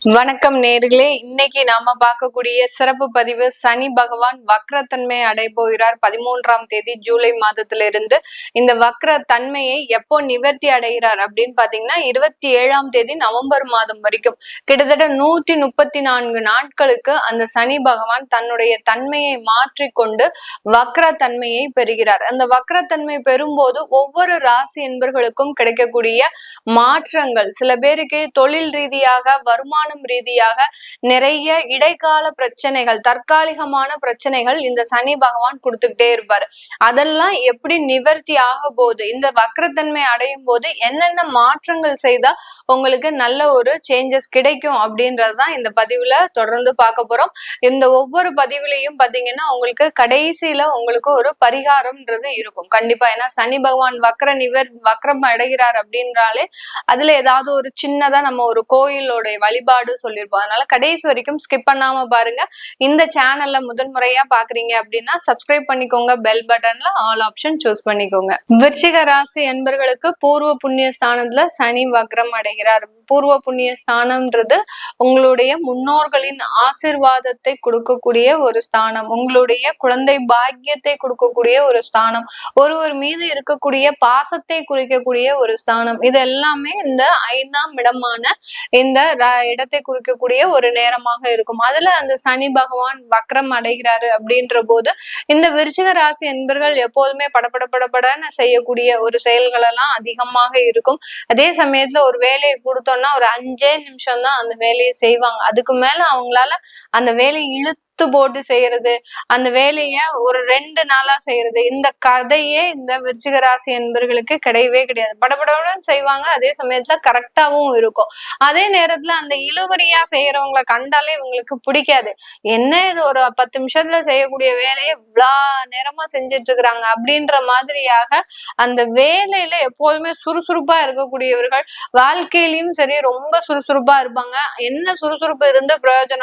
வணக்கம் நேர்களே. இன்னைக்கு நாம பார்க்கக்கூடிய சிறப்பு பதிவு சனி பகவான் வக்ரத்தன்மை அடை போகிறார் பதிமூன்றாம் தேதி ஜூலை மாதத்திலிருந்து. இந்த வக்ர தன்மையை எப்போ நிவர்த்தி அடைகிறார் அப்படின்னு பாத்தீங்கன்னா இருபத்தி ஏழாம் தேதி நவம்பர் மாதம் வரைக்கும். கிட்டத்தட்ட நூத்தி முப்பத்தி நான்கு நாட்களுக்கு அந்த சனி பகவான் தன்னுடைய தன்மையை மாற்றிக்கொண்டு வக்ர தன்மையை பெறுகிறார். அந்த வக்ரத்தன்மை பெறும்போது ஒவ்வொரு ராசி என்பர்களுக்கும் கிடைக்கக்கூடிய மாற்றங்கள். சில பேருக்கு தொழில் ரீதியாக வருமான வருமானம் ரீதியாக நிறைய இடைக்கால பிரச்சனைகள் தற்காலிகமான பிரச்சனைகள் இந்த சனி பகவான் கொடுத்துக்கிட்டே இருப்பாரு. அதெல்லாம் எப்படி நிவர்த்தி ஆக போகுது இந்த வக்ரத்தன்மை அடையும் போது என்னென்ன மாற்றங்கள் செய்தா உங்களுக்கு நல்ல ஒரு சேஞ்சஸ் கிடைக்கும் அப்படின்றதுதான் இந்த பதிவுல தொடர்ந்து பார்க்க போறோம். இந்த ஒவ்வொரு பதிவுலையும் பாத்தீங்கன்னா உங்களுக்கு கடைசியில உங்களுக்கு ஒரு பரிகாரம்ன்றது இருக்கும். கண்டிப்பா ஏன்னா சனி பகவான் வக்ர நிவர் வக்ரம் அடைகிறார் அப்படின்றாலே அதுல ஏதாவது ஒரு சின்னதா நம்ம ஒரு கோயிலோட வழிபாடு சொல்லியிருப்போம் அதனால கடைசி வரைக்கும் ஸ்கிப் பண்ணாம பாருங்க. இந்த சேனல்ல முதன்முறையா பாக்குறீங்க அப்படின்னா சப்ஸ்கிரைப் பண்ணிக்கோங்க. பெல் பட்டன்ல ஆல் ஆப்ஷன் சூஸ் பண்ணிக்கோங்க. விருச்சிக ராசி என்பர்களுக்கு பூர்வ புண்ணிய ஸ்தானத்துல சனி வக்ரம் அடைகிறார். பூர்வ புண்ணிய ஸ்தானம்ன்றது உங்களுடைய முன்னோர்களின் ஆசிர்வாதத்தை கொடுக்கக்கூடிய ஒரு ஸ்தானம். உங்களுடைய குழந்தை பாக்கியத்தை கொடுக்கக்கூடிய ஒரு ஸ்தானம். ஒருவர் மீது இருக்கக்கூடிய பாசத்தை குறிக்கக்கூடிய ஒரு ஸ்தானம். இது எல்லாமே இந்த ஐந்தாம் இடமான இந்த இட இடத்தை குறிக்கக்கூடிய ஒரு நேரமாக இருக்கும். அதுல அந்த சனி பகவான் வக்ரம் அடைகிறாரு அப்படின்ற போது இந்த விருச்சிக ராசி என்பர்கள் எப்போதுமே படபட படபடன்னு செய்யக்கூடிய ஒரு செயல்கள் எல்லாம் அதிகமாக இருக்கும். அதே சமயத்துல ஒரு வேலையை கொடுத்தோம்னா ஒரு அஞ்சே நிமிஷம் தான் அந்த வேலையை செய்வாங்க. அதுக்கு மேல அவங்களால அந்த வேலையை இழுத்து போட்டு செய்யறது அந்த வேலைய ஒரு ரெண்டு நாளா செய்யறது. இந்த கதையே இந்த விருச்சிகராசி என்பர்களுக்கு கிடையவே கிடையாது. படபடவுடன் செய்வாங்க அதே சமயத்துல கரெக்டாவும் இருக்கும். அதே நேரத்துல அந்த இழுவரியா செய்யறவங்களை கண்டாலே இவங்களுக்கு பிடிக்காது. என்ன இது ஒரு பத்து நிமிஷத்துல செய்யக்கூடிய வேலையை இவ்வளோ நேரமா செஞ்சுட்டு இருக்கிறாங்க அப்படின்ற மாதிரியாக அந்த வேலையில எப்போதுமே சுறுசுறுப்பா இருக்கக்கூடியவர்கள் வாழ்க்கையிலயும் சரி ரொம்ப சுறுசுறுப்பா இருப்பாங்க. என்ன சுறுசுறுப்பு இருந்து பிரயோஜனம்?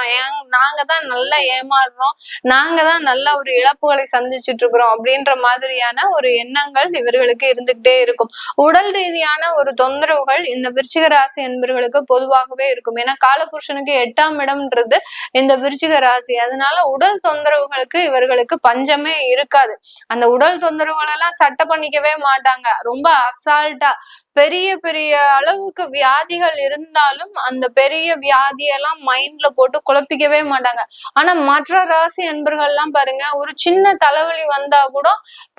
நாங்க தான் நல்லா ஏமாறுறோம் நாங்க தான் நல்ல ஒரு இழப்புகளை சந்திச்சுட்டு இருக்கிறோம் அப்படின்ற மாதிரியான ஒரு எண்ணங்கள் இவர்களுக்கு இருந்துகிட்டே இருக்கும். உடல் ரீதியான ஒரு தொந்தரவுகள் இந்த விருச்சிக ராசி என்பவர்களுக்கு பொதுவாகவே இருக்கும். ஏன்னா காலபுருஷனுக்கு எட்டாம் இடம்ன்றது இந்த விருச்சிக ராசி. அதனால உடல் தொந்தரவுகளுக்கு இவர்களுக்கு பஞ்சமே இருக்காது. அந்த உடல் தொந்தரவுகள் எல்லாம் சட்டை பண்ணிக்கவே மாட்டாங்க. ரொம்ப அசால்ட்டா பெரிய பெரிய அளவுக்கு வியாதிகள் இருந்தாலும் அந்த பெரிய வியாதியெல்லாம் மைண்ட்ல போட்டு குழப்பிக்கவே மாட்டாங்க. ஆனா மற்ற ராசி அன்பர்கள்லாம் பாருங்க ஒரு சின்ன தலைவலி வந்தா கூட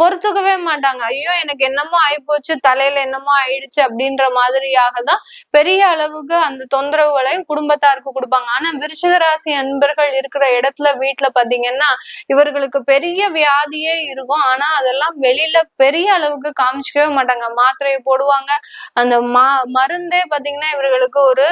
பொறுத்துக்கவே மாட்டாங்க. ஐயோ எனக்கு என்னமோ ஆயிப்போச்சு தலையில என்னமோ ஆயிடுச்சு அப்படின்ற மாதிரியாக தான் பெரிய அளவுக்கு அந்த தொந்தரவுகளை குடும்பத்தாருக்கு கொடுப்பாங்க. ஆனா விருச்சிக ராசி அன்பர்கள் இருக்கிற இடத்துல வீட்டுல பாத்தீங்கன்னா இவர்களுக்கு பெரிய வியாதியே இருக்கும். ஆனா அதெல்லாம் வெளியில பெரிய அளவுக்கு காமிச்சிக்கவே மாட்டாங்க. மாத்திரையை போடுவாங்க அந்த மா மருந்தே பாத்தீங்கன்னா இவர்களுக்கு ஒரு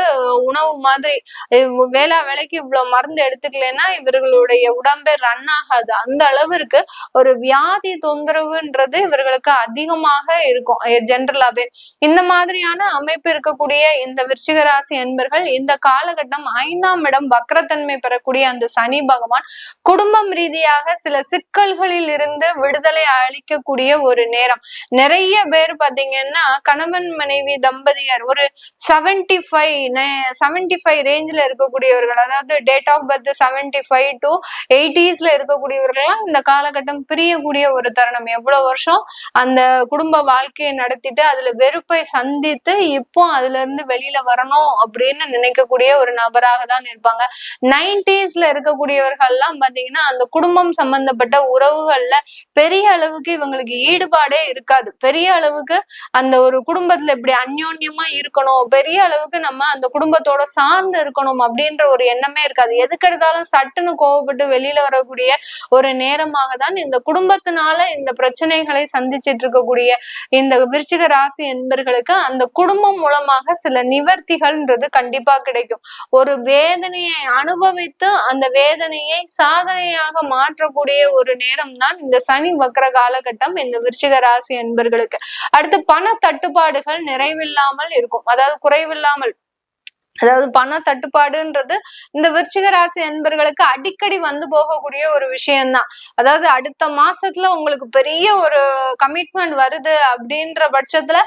உணவு மாதிரி இவ் வேளா வேலைக்கு இவ்வளவு மருந்து எடுத்துக்கலன்னா இவர்களுடைய உடம்பே ரன் ஆகாது. அந்த அளவிற்கு ஒரு வியாதி தொந்தரவுன்றது இவர்களுக்கு அதிகமாக இருக்கும் ஜென்ரலாவே இந்த மாதிரியான அமைப்பு இருக்கக்கூடிய இந்த விருச்சிக ராசி என்பர்கள் இந்த காலகட்டம் ஐந்தாம் இடம் வக்ரத்தன்மை பெறக்கூடிய அந்த சனி பகவான் குடும்பம் ரீதியாக சில சிக்கல்களில் இருந்து விடுதலை அளிக்கக்கூடிய ஒரு நேரம். நிறைய பேர் பாத்தீங்கன்னா கணவன் மனைவி தம்பதியர் ஒரு செவன்டி ஃபைவ் செவன்டி ஃபைவ் ரேஞ்சில் இருக்கக்கூடியவர்கள் அதாவது date of birth seventy five to எயிட்டிஸ்ல இருக்கக்கூடியவர்கள்லாம் இந்த காலகட்டம் பிரியக்கூடிய ஒரு தருணம். எவ்வளவு வருஷம் அந்த குடும்ப வாழ்க்கையை நடத்திட்டு அதுல வெறுப்பை சந்தித்து இப்போ அதுல இருந்து வெளியில வரணும் அப்படின்னு நினைக்கக்கூடிய ஒரு நபராக தான் இருப்பாங்க. நைன்டிஸ்ல இருக்கக்கூடியவர்கள் எல்லாம் பாத்தீங்கன்னா அந்த குடும்பம் சம்பந்தப்பட்ட உறவுகள்ல பெரிய அளவுக்கு இவங்களுக்கு ஈடுபாடே இருக்காது. பெரிய அளவுக்கு அந்த ஒரு குடும்ப குடும்பத்துல இப்படி அந்யோன்யமா இருக்கணும். பெரிய அளவுக்கு நம்ம அந்த குடும்பத்தோட சார்ந்து இருக்கணும் அப்படின்ற ஒரு எண்ணமே இருக்காது. எதுக்கெடுத்தாலும் சட்டுன்னு கோவப்பட்டு வெளியில வரக்கூடிய ஒரு நேரமாக தான் இந்த குடும்பத்தினால இந்த பிரச்சனைகளை சந்திச்சிட்டு இருக்கக்கூடிய இந்த விருச்சிக ராசி என்பர்களுக்கு அந்த குடும்பம் மூலமாக சில நிவர்த்திகள்ன்றது கண்டிப்பா கிடைக்கும். ஒரு வேதனையை அனுபவித்து அந்த வேதனையை சாதனையாக மாற்றக்கூடிய ஒரு நேரம் தான் இந்த சனி வக்கர காலகட்டம் இந்த விருச்சிக ராசி என்பர்களுக்கு. அடுத்து பண தட்டுப்பாடு தட்டுப்பாடுகள் நிறைவில்லாமல் இருக்கும். அதாவது குறைவில்லாமல் அதாவது பண தட்டுப்பாடுன்றது இந்த விருச்சிக ராசி அன்பர்களுக்கு அடிக்கடி வந்து போகக்கூடிய ஒரு விஷயம்தான். அதாவது அடுத்த மாசத்துல உங்களுக்கு பெரிய ஒரு கமிட்மெண்ட் வருது அப்படின்ற பட்சத்துல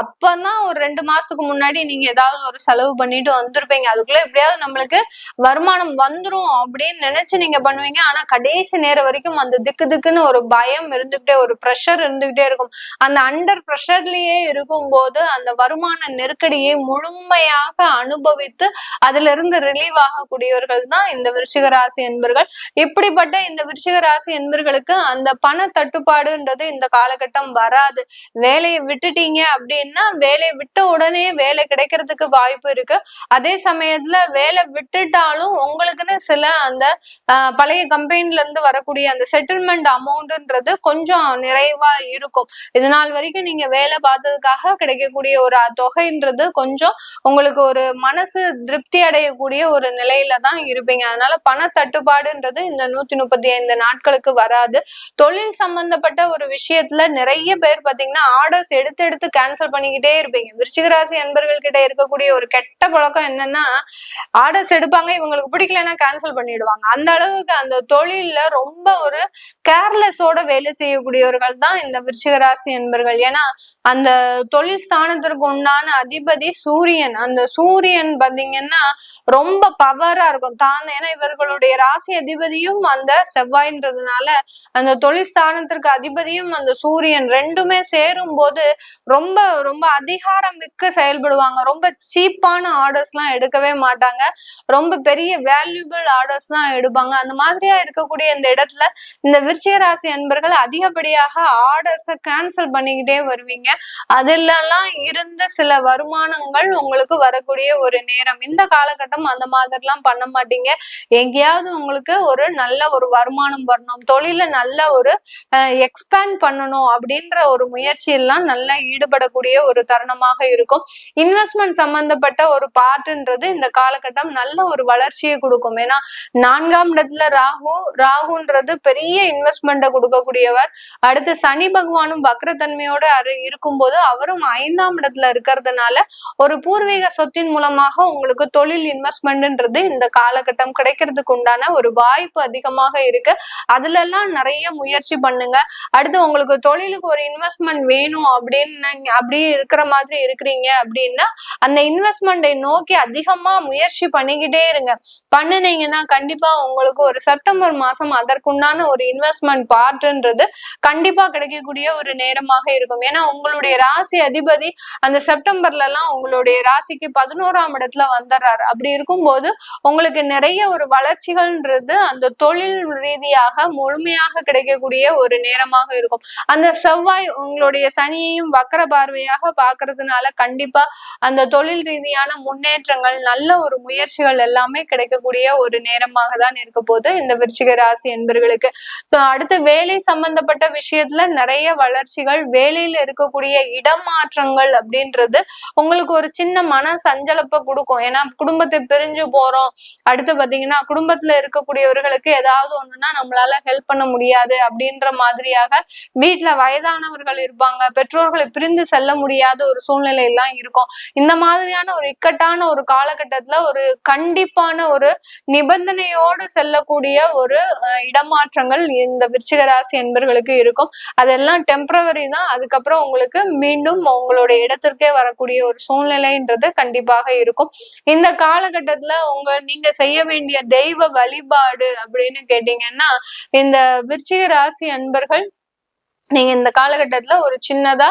அப்பதான் ஒரு ரெண்டு மாசத்துக்கு முன்னாடி நீங்க ஏதாவது ஒரு செலவு பண்ணிட்டு வந்திருப்பீங்க. அதுக்குள்ள எப்படியாவது நம்மளுக்கு வருமானம் வந்துரும் அப்படின்னு நினைச்சு நீங்க பண்ணுவீங்க. ஆனா கடைசி நேரம் வரைக்கும் அந்த திக்கு திக்குன்னு ஒரு பயம் இருந்துகிட்டே ஒரு ப்ரெஷர் இருந்துகிட்டே இருக்கும். அந்த அண்டர் ப்ரெஷர்லயே இருக்கும் போது அந்த வருமான நெருக்கடியை முழுமையாக அனுபவி அனுபவித்து அதுல இருந்து ரிலீவ் ஆகக்கூடியவர்கள் தான் இந்த விருச்சிக ராசி என்பர்கள். இப்படிப்பட்ட இந்த விருச்சிக ராசி என்பர்களுக்கு அந்த பண தட்டுப்பாடுன்றது இந்த காலகட்டம் வராது. வேலையை விட்டுட்டீங்க அப்படின்னா வேலையை விட்ட உடனே வேலை கிடைக்கிறதுக்கு வாய்ப்பு இருக்கு. அதே சமயத்துல வேலை விட்டுட்டாலும் உங்களுக்குன்னு சில அந்த பழைய கம்பெனில இருந்து வரக்கூடிய அந்த செட்டில்மெண்ட் அமௌண்ட்ன்றது கொஞ்சம் நிறைவா இருக்கும். இது நாள் வரைக்கும் நீங்க வேலை பார்த்ததுக்காக கிடைக்கக்கூடிய ஒரு தொகைன்றது கொஞ்சம் உங்களுக்கு ஒரு மன மனசு திருப்தி அடையக்கூடிய ஒரு நிலையில தான் இருப்பீங்க. அதனால பண தட்டுப்பாடுன்றது இந்த நூத்தி முப்பத்தி ஐந்து நாட்களுக்கு வராது. தொழில் சம்பந்தப்பட்ட ஒரு விஷயத்துல நிறைய பேர் பாத்தீங்கன்னா ஆர்டர்ஸ் எடுத்து எடுத்து கேன்சல் பண்ணிக்கிட்டே இருப்பீங்க. விருச்சிகராசி அன்பர்கள் கிட்ட இருக்கக்கூடிய ஒரு கெட்ட பழக்கம் என்னன்னா ஆர்டர்ஸ் எடுப்பாங்க இவங்களுக்கு பிடிக்கலன்னா கேன்சல் பண்ணிடுவாங்க. அந்த அளவுக்கு அந்த தொழில்ல ரொம்ப ஒரு கேர்லெஸோட வேலை செய்யக்கூடியவர்கள் தான் இந்த விருச்சிகராசி அன்பர்கள். ஏன்னா அந்த தொழில் ஸ்தானத்திற்கு உண்டான அதிபதி சூரியன். அந்த சூரியன் பாத்தீங்கன்னா ரொம்ப பவரா இருக்கும். தான் ஏன்னா இவர்களுடைய ராசி அதிபதியும் அந்த செவ்வாயின்றதுனால அந்த தொழில் ஸ்தானத்திற்கு அதிபதியும் அந்த சூரியன் ரெண்டுமே சேரும் போது ரொம்ப ரொம்ப அதிகாரம் மிக்க செயல்படுவாங்க. ரொம்ப சீப்பான ஆர்டர்ஸ் எல்லாம் எடுக்கவே மாட்டாங்க. ரொம்ப பெரிய வேல்யூபிள் ஆர்டர்ஸ் தான் எடுப்பாங்க. அந்த மாதிரியா இருக்கக்கூடிய இந்த இடத்துல இந்த விருச்சிக ராசி அன்பர்கள் அதிகப்படியாக ஆர்டர்ஸை கேன்சல் பண்ணிக்கிட்டே வருவீங்க. அதுலலாம் இருந்த சில வருமானங்கள் உங்களுக்கு வரக்கூடிய ஒரு நேரம். இந்த காலகட்டம் அந்த மாதிரிலாம் பண்ண மாட்டீங்க. எங்கேயாவது உங்களுக்கு ஒரு நல்ல ஒரு வருமானம் வரணும். தொழில நல்ல ஒரு எக்ஸ்பேண்ட் பண்ணணும் அப்படின்ற ஒரு முயற்சி எல்லாம் நல்லா ஈடுபடக்கூடிய ஒரு தருணமாக இருக்கும். இன்வெஸ்ட்மெண்ட் சம்பந்தப்பட்ட ஒரு பார்ட்ன்றது இந்த காலகட்டம் நல்ல ஒரு வளர்ச்சியை கொடுக்கும். ஏன்னா நான்காம் இடத்துல ராகு ராகுன்றது பெரிய இன்வெஸ்ட்மெண்ட்டை கொடுக்கக்கூடியவர். அடுத்து சனி பகவானும் வக்ரத்தன்மையோட இருக்கும்போது அவரும் ஐந்தாம் இடத்துல இருக்கிறதுனால ஒரு பூர்வீக சொத்தின் மூலமாக உங்களுக்கு தொழில் இன்வெஸ்ட்மெண்ட்ன்றது இந்த காலகட்டம் கிடைக்கிறதுக்கு உண்டான ஒரு வாய்ப்பு அதிகமாக இருக்கு. அதுல எல்லாம் நிறைய முயற்சி பண்ணுங்க. அடுத்து உங்களுக்கு தொழிலுக்கு ஒரு இன்வெஸ்ட்மெண்ட் வேணும் அப்படின்னு அப்படி இருக்கிற மாதிரி இருக்கிறீங்க அப்படின்னா அந்த இன்வெஸ்ட்மெண்ட்டை நோக்கி அதிகமா முயற்சி பண்ணிக்கிட்டே இருங்க. பண்ணினீங்கன்னா கண்டிப்பா உங்களுக்கு ஒரு செப்டம்பர் மாசம் அதற்குண்டான ஒரு இன்வெஸ்ட்மெண்ட் பார்ட்ன்றது கண்டிப்பா கிடைக்கக்கூடிய ஒரு நேரமாக இருக்கும். ஏன்னா உங்களுடைய ராசி அதிபதி அந்த செப்டம்பர்ல எல்லாம் உங்களுடைய ராசிக்கு பதினோராம் இடத்துல வந்துடுறாரு அப்படி இருக்கும்போது உங்களுக்கு நிறைய ஒரு வளர்ச்சிகள்ன்றது அந்த தொழில் ரீதியாக முழுமையாக கிடைக்கக்கூடிய ஒரு நேரமாக இருக்கும். அந்த செவ்வாய் உங்களுடைய சனியையும் வக்கர பார்வையாக பாக்குறதுனால கண்டிப்பா அந்த தொழில் ரீதியான முன்னேற்றங்கள் நல்ல ஒரு முயற்சிகள் எல்லாமே கிடைக்கக்கூடிய ஒரு நேரமாக தான் இருக்க போது இந்த விருச்சிக ராசி என்பர்களுக்கு. அடுத்து வேலை சம்பந்தப்பட்ட விஷயத்துல நிறைய வளர்ச்சிகள் வேலையில இருக்கக்கூடிய இடமாற்றங்கள் அப்படின்றது உங்களுக்கு ஒரு சின்ன மன சஞ்சலப்பை கொடுக்கும். ஏன்னா குடும்பத்தை பிரிஞ்சு போறோம். அடுத்து பாத்தீங்கன்னா குடும்பத்துல இருக்கக்கூடியவர்களுக்கு ஏதாவது ஒண்ணுன்னா நம்மளால ஹெல்ப் பண்ண முடியாது அப்படின்ற மாதிரியாக வீட்டுல வயதானவர்கள் இருப்பாங்க. பெற்றோர்களை பிரிந்து செல்ல முடியாத ஒரு சூழ்நிலை எல்லாம் இருக்கும். இந்த மாதிரியான ஒரு இக்கட்டான ஒரு காலகட்டத்துல ஒரு கண்டிப்பான ஒரு நிபந்தனையோடு செல்லக்கூடிய ஒரு இடமாற்றங்கள் இந்த விருச்சிக ராசி என்பர்களுக்கு இருக்கும். அதெல்லாம் டெம்பரவரி தான். அதுக்கப்புறம் உங்களுக்கு மீண்டும் உங்களுடைய இடத்திற்கே வரக்கூடிய ஒரு சூழ்நிலைன்றது கண்டிப்பாக இருக்கும். இந்த காலகட்டத்துல உங்க நீங்க செய்ய வேண்டிய தெய்வ வழிபாடு அப்படின்னு கேட்டீங்கன்னா இந்த விருச்சிக ராசி அன்பர்கள் நீங்க இந்த காலகட்டத்துல ஒரு சின்னதா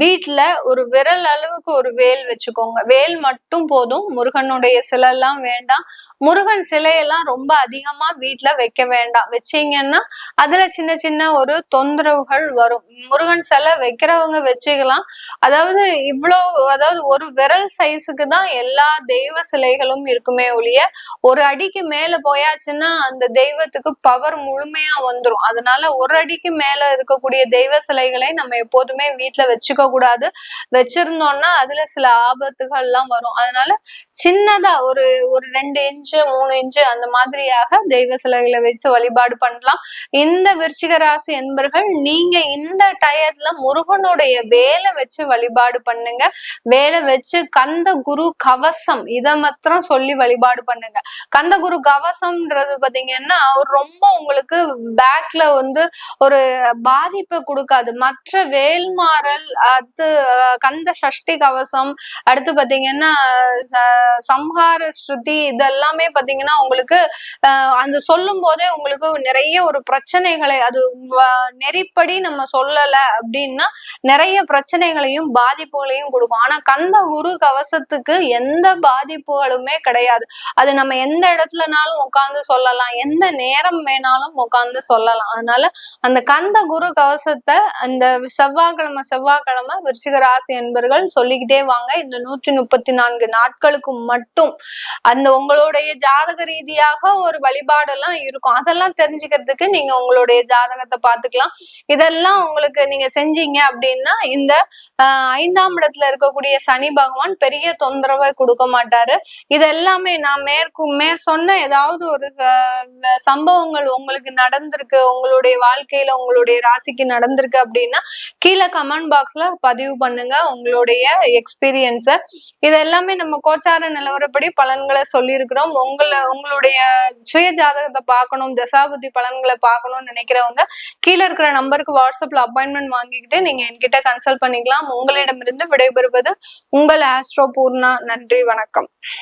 வீட்டுல ஒரு விரல் அளவுக்கு ஒரு வேல் வச்சுக்கோங்க. வேல் மட்டும் போதும். முருகனுடைய சிலை எல்லாம் வேண்டாம். முருகன் சிலையெல்லாம் ரொம்ப அதிகமா வீட்டுல வைக்க வேண்டாம். வச்சீங்கன்னா அதுல சின்ன சின்ன ஒரு தொந்தரவுகள் வரும். முருகன் சிலை வைக்கிறவங்க வச்சுக்கலாம். அதாவது இவ்வளோ அதாவது ஒரு விரல் சைஸுக்கு தான் எல்லா தெய்வ சிலைகளும் இருக்குமே ஒழிய ஒரு அடிக்கு மேல போயாச்சுன்னா அந்த தெய்வத்துக்கு பவர் முழுமையா வந்துடும் அதனால ஒரு அடிக்கு மேல இருக்கக்கூடிய தெய்வ சிலைகளை நம்ம எப்போதுமே வீட்டுல வச்சுக்க கூடாது. வச்சிருந்தோம்னா அதுல சில ஆபத்துகள் எல்லாம் வரும். அதனால சின்னதா ஒரு ஒரு ரெண்டு இன்ச்சு மூணு இன்ச்சு அந்த மாதிரியாக தெய்வ சிலைகளை வச்சு வழிபாடு பண்ணலாம். இந்த விருச்சிக ராசி என்பர்கள் நீங்க இந்த டயத்துல முருகனுடைய வேலை வச்சு வழிபாடு பண்ணுங்க. வேலை வச்சு கந்த குரு கவசம் இதை மாத்திரம் சொல்லி வழிபாடு பண்ணுங்க. கந்த குரு கவசம்ன்றது பாத்தீங்கன்னா ரொம்ப உங்களுக்கு பேக்ல வந்து ஒரு பாதிப்பை கொடுக்காது. மற்ற வேல்மாறல் அது கந்த சஷ்டி கவசம் அடுத்து பாத்தீங்கன்னா சம்ஹார ஸ்ருதி இதெல்லாமே பாத்தீங்கன்னா உங்களுக்கு அந்த சொல்லும் போதே உங்களுக்கு நிறைய ஒரு பிரச்சனைகளை அது நெறிப்படி நம்ம சொல்லல அப்படின்னா நிறைய பிரச்சனைகளையும் பாதிப்புகளையும் கொடுக்கும். ஆனா கந்த குரு கவசத்துக்கு எந்த பாதிப்புகளுமே கிடையாது. அது நம்ம எந்த இடத்துலனாலும் உட்காந்து சொல்லலாம். எந்த நேரம் வேணாலும் உட்காந்து சொல்லலாம். அதனால அந்த கந்த குரு கவசத்தை அந்த செவ்வாய்க்கிழமை செவ்வாய்க்கிழமை விருச்சிக ராசி என்பர்கள் சொல்லிக்கிட்டே வாங்க. இந்த நூற்றி முப்பத்தி நான்கு நாட்களுக்கு மட்டும் அந்த உங்களுடைய ஜாதக ரீதியாக ஒரு வழிபாடு எல்லாம் இருக்கும். அதெல்லாம் தெரிஞ்சுக்கிறதுக்கு நீங்க உங்களுடைய ஜாதகத்தை பாத்துக்கலாம் இதெல்லாம் உங்களுக்கு நீங்க செஞ்சீங்க அப்படின்னா இந்த ஐந்தாம் இடத்துல இருக்கக்கூடிய சனி பகவான் பெரிய தொந்தரவை கொடுக்க மாட்டாரு. இது எல்லாமே நான் மேற்கு மேற் சொன்ன ஏதாவது ஒரு சம்பவங்கள் உங்களுக்கு நடந்திருக்கு. உங்களுடைய வாழ்க்கையில உங்களுடைய ராசிக்கு நடந்திருக்கு அப்படின்னா கீழே கமெண்ட் பாக்ஸ்ல பதிவு பண்ணுங்க. உங்களுடைய எக்ஸ்பீரியன்ஸ இது எல்லாமே நம்ம கோச்சார நிலவரப்படி பலன்களை சொல்லியிருக்கிறோம். உங்களை உங்களுடைய சுய ஜாதகத்தை பார்க்கணும் தசாபுத்தி பலன்களை பார்க்கணும்னு நினைக்கிறவங்க கீழே இருக்கிற நம்பருக்கு வாட்ஸ்அப்ல அப்பாயின்மெண்ட் வாங்கிக்கிட்டு நீங்க என்கிட்ட கன்சல்ட் பண்ணிக்கலாம். உங்களிடமிருந்து விடைபெறுவது உங்கள் ஆஸ்ட்ரோ பூர்ணா நன்றி வணக்கம்.